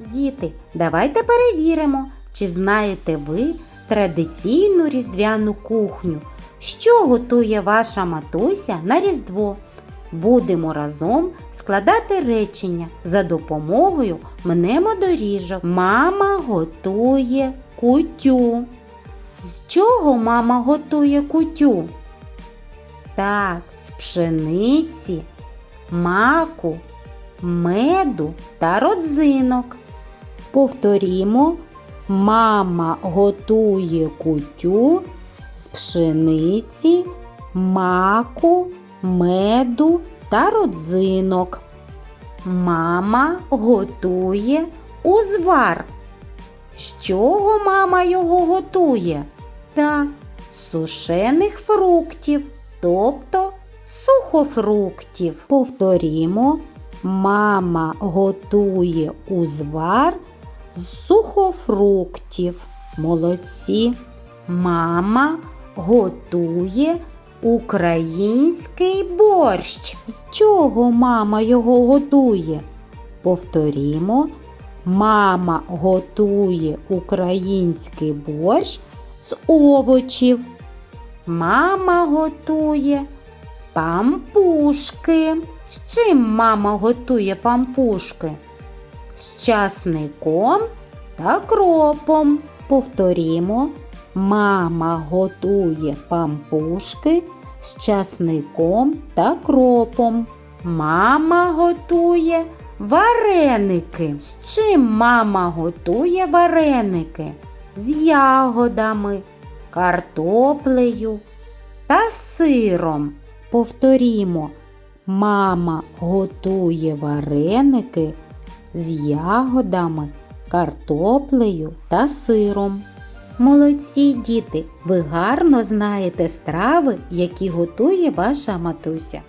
Діти, давайте перевіримо, чи знаєте ви традиційну різдвяну кухню. Що готує ваша матуся на Різдво? Будемо разом складати речення за допомогою мнемодоріжок. Мама готує кутю. З чого мама готує кутю? Так, з пшениці, маку, меду та родзинок. Повторімо, мама готує кутю з пшениці, маку, меду та родзинок. Мама готує узвар. З чого мама його готує? Так, з сушених фруктів, тобто сухофруктів. Повторімо, мама готує узвар з сухофруктів. Молодці. Мама готує український борщ. З чого мама його готує? Повторімо, мама готує український борщ з овочів. Мама готує пампушки. З чим мама готує пампушки? З часником та кропом. Повторімо, мама готує пампушки з часником та кропом. Мама готує вареники. З чим мама готує вареники? З ягодами, картоплею та сиром. Повторімо, мама готує вареники з ягодами, картоплею та сиром. Молодці діти, ви гарно знаєте страви, які готує ваша матуся.